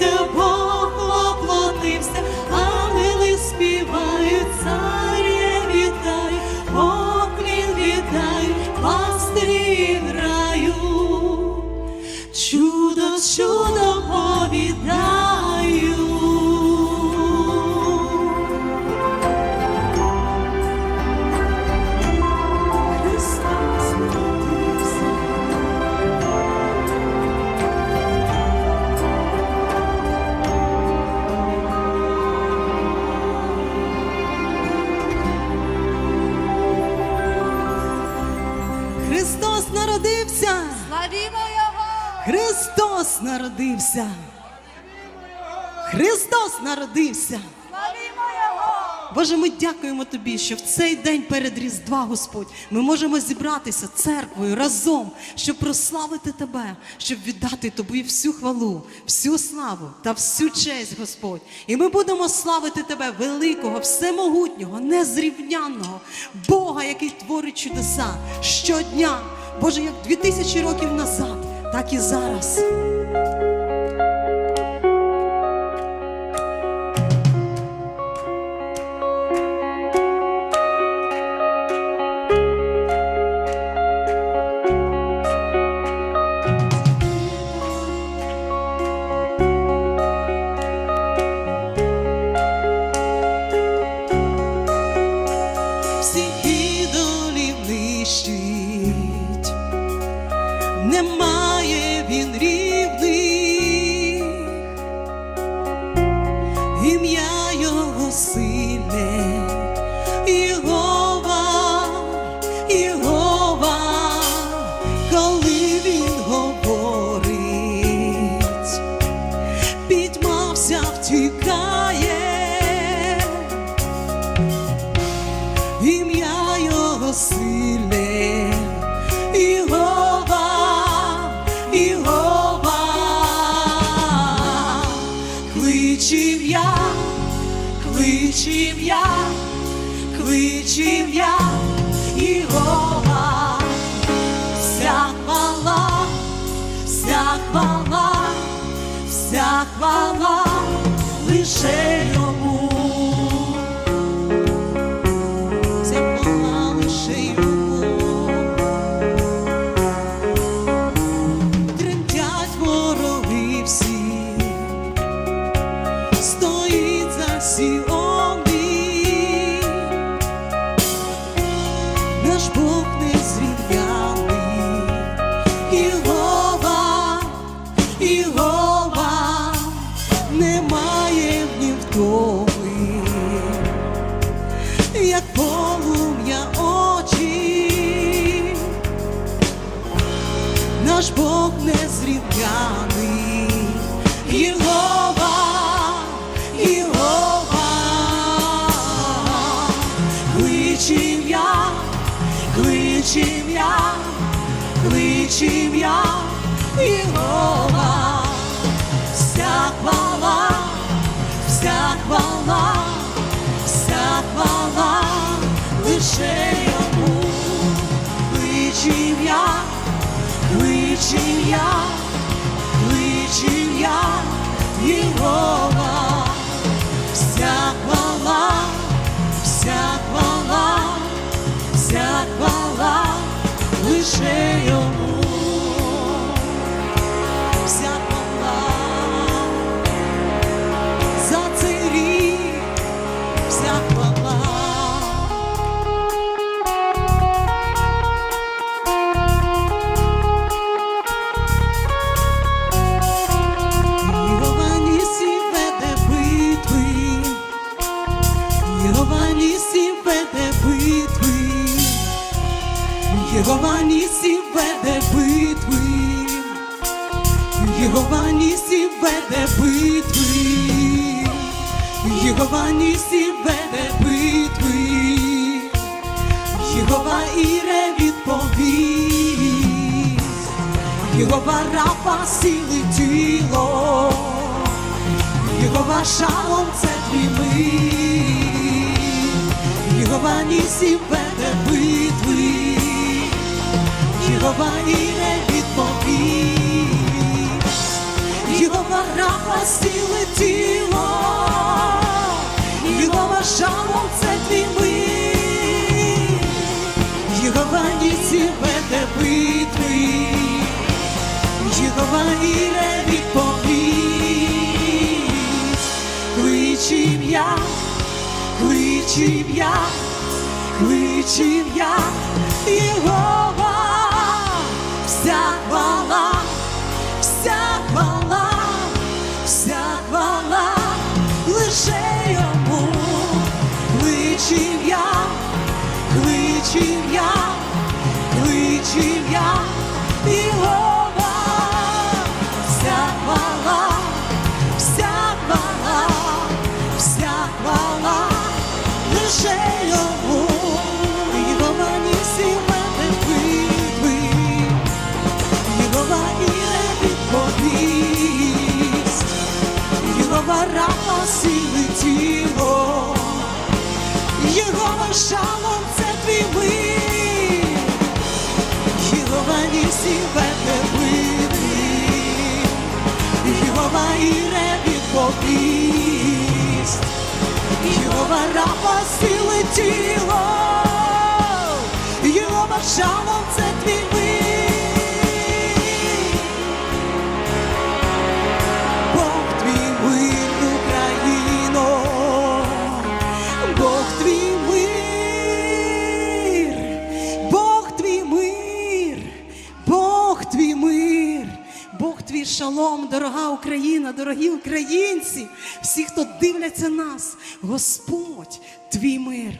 народився, Бог воплотився, ангели співають, царє вітай, поклін вітай, пастирі граю, чудо, чудо повідаю. Славімо Його! Христос народився! Христос народився! Славімо Його! Боже, ми дякуємо Тобі, що в цей день перед Різдва, Господь, ми можемо зібратися церквою разом, щоб прославити Тебе, щоб віддати Тобі всю хвалу, всю славу та всю честь, Господь. І ми будемо славити Тебе, великого, всемогутнього, незрівнянного Бога, який творить чудеса щодня. Боже, як дві тисячі років назад, так і зараз. Кличів я, Єгова, вся хвала, вся хвала, вся хвала лише як полум'я очі, наш Бог незрівняний, Єгова, Єгова, кличів я, кличів я, кличів я, кличів я, кличем я, Єгова, вся хвала, вся хвала, вся хвала лише йому, Єгова Нісі веде битви, Єгова Нісі веде битви. Єгова Нісі веде битви, Єгова Іре відповість, Єгова Рафа сіли тіло, Єгова шалом це твій мир, Єгова Нісі веде битви, Єгова Іре відповість, Єгова Рафа раба тіло, Єгова шалом це твій мир, Єгова ніці веде битви, Єгова іре відповість, кличів я, кличів я, кличів я, Єгова, вся хвала, вся хвала, вся хвала, лише йому, шалом це твій мир, Єгова нісі веде битви, Єгова іре відповість, Єгова рапа сили тіло, Єгова шалом це твій мир. Шалом, дорога Україна, дорогі українці, всі, хто дивляться нас, Господь твій мир.